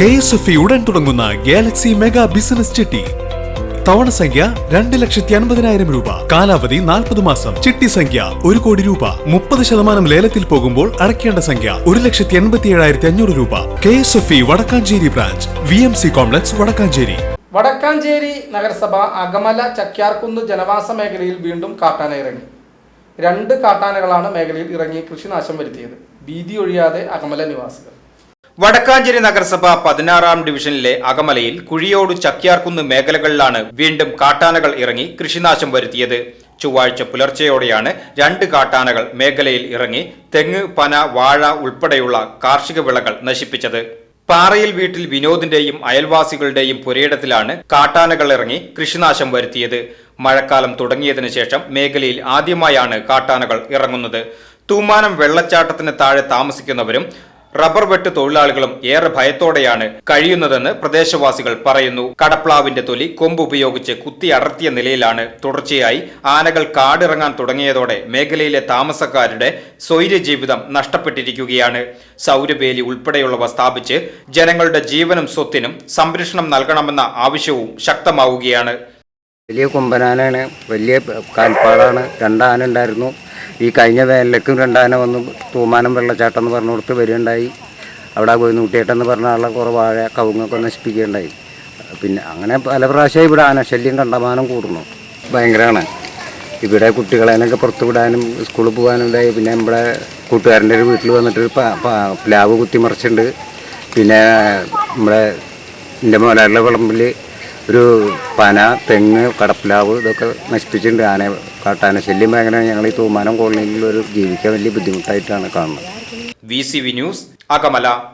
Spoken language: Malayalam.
കെ എസ് എഫ് ഉടൻ തുടങ്ങുന്ന ഗാലക്സി മെഗാ ബിസിനസ് ചിട്ടി. തവണ സംഖ്യ രണ്ട് ലക്ഷത്തി അൻപതിനായിരം രൂപ. കാലാവധി നാൽപ്പത് മാസം. ചിട്ടി സംഖ്യ ഒരു കോടി രൂപ. മുപ്പത് ശതമാനം ലേലത്തിൽ പോകുമ്പോൾ അടയ്ക്കേണ്ട സംഖ്യ ഒരു ലക്ഷത്തി എൺപത്തി ഏഴായിരത്തി അഞ്ഞൂറ് രൂപ. K S F E Vadakkanchery branch. V M C complex Vadakkanchery. Vadakkanchery നഗരസഭ അകമല ചക്യാർകുന്ന് ജനവാസ മേഖലയിൽ വീണ്ടും കാട്ടാന ഇറങ്ങി രണ്ട് കാട്ടാനകളാണ് മേഖലയിൽ ഇറങ്ങി കൃഷിനാശം വരുത്തിയത്. ഭീതി ഒഴിയാതെ അകമല നിവാസികൾ. വടക്കാഞ്ചേരി നഗരസഭ പതിനാറാം ഡിവിഷനിലെ അകമലയിൽ കുഴിയോട് ചക്യാർക്കുന്ന് മേഖലകളിലാണ് വീണ്ടും കാട്ടാനകൾ ഇറങ്ങി കൃഷിനാശം വരുത്തിയത്. ചൊവ്വാഴ്ച പുലർച്ചെയോടെയാണ് രണ്ട് കാട്ടാനകൾ മേഖലയിൽ ഇറങ്ങി തെങ്ങ് പന വാഴ ഉൾപ്പെടെയുള്ള കാർഷിക വിളകൾ നശിപ്പിച്ചത്. പാറയിൽ വീട്ടിൽ വിനോദിന്റെയും അയൽവാസികളുടെയും പുരയിടത്തിലാണ് കാട്ടാനകൾ ഇറങ്ങി കൃഷിനാശം വരുത്തിയത്. മഴക്കാലം തുടങ്ങിയതിനു ശേഷം മേഖലയിൽ ആദ്യമായാണ് കാട്ടാനകൾ ഇറങ്ങുന്നത്. തൂമാനം വെള്ളച്ചാട്ടത്തിന് താഴെ താമസിക്കുന്നവരും റബ്ബർ വെട്ട് തൊഴിലാളികളും ഏറെ ഭയത്തോടെയാണ് കഴിയുന്നതെന്ന് പ്രദേശവാസികൾ പറയുന്നു. കടപ്ലാവിന്റെ തൊലി കൊമ്പ് ഉപയോഗിച്ച് കുത്തി അടർത്തിയ നിലയിലാണ് തുടർച്ചയായി ആനകൾ കാടിറങ്ങാൻ തുടങ്ങിയതോടെ മേഖലയിലെ താമസക്കാരുടെ സ്വൈര്യ ജീവിതം നഷ്ടപ്പെട്ടിരിക്കുകയാണ്. സൗരവേലി ഉൾപ്പെടെയുള്ളവ സ്ഥാപിച്ച് ജനങ്ങളുടെ ജീവനും സ്വത്തിനും സംരക്ഷണം നൽകണമെന്ന ആവശ്യവും ശക്തമാവുകയാണ്. വലിയ കൊമ്പനാനാണ് വലിയ കാൽപ്പാടാണ് രണ്ടാന ഉണ്ടായിരുന്നു ഈ കഴിഞ്ഞ വേനലേക്കും രണ്ടാന വന്നു. തൂമാനം വെള്ളച്ചാട്ടം എന്ന് പറഞ്ഞു കൊടുത്ത് വരികയുണ്ടായി. അവിടെ പോയി നൂറ്റിയെട്ടെന്ന് പറഞ്ഞ ആളെ കുറേ വാഴ കവുങ്ങൊക്കെ നശിപ്പിക്കുകയുണ്ടായി. പിന്നെ അങ്ങനെ പല പ്രാവശ്യം ഇവിടെ ആനശല്യം കണ്ടമാനം കൂടുന്നു. ഭയങ്കരമാണ് ഇവിടെ കുട്ടികളെനൊക്കെ പുറത്ത് വിടാനും സ്കൂളിൽ പോകാനും ഉണ്ടായി പിന്നെ നമ്മുടെ കൂട്ടുകാരന്റെ ഒരു വീട്ടിൽ വന്നിട്ട് പ്ലാവ് കുത്തിമറിച്ചിട്ടുണ്ട്. പിന്നെ നമ്മുടെ എന്റെ മോനാരുടെ വിളമ്പിൽ ഒരു പന തെങ്ങ് കടപ്പിലാവ് ഇതൊക്കെ നശിപ്പിച്ചിട്ടുണ്ട്. ആന കാട്ടാന ശല്യം ഭയങ്കര. ഞങ്ങൾ ഈ തൂമാനം കോളനിയിൽ ഒരു ജീവിക്കാൻ വലിയ ബുദ്ധിമുട്ടായിട്ടാണ് കാണുന്നത്. V news Akamala.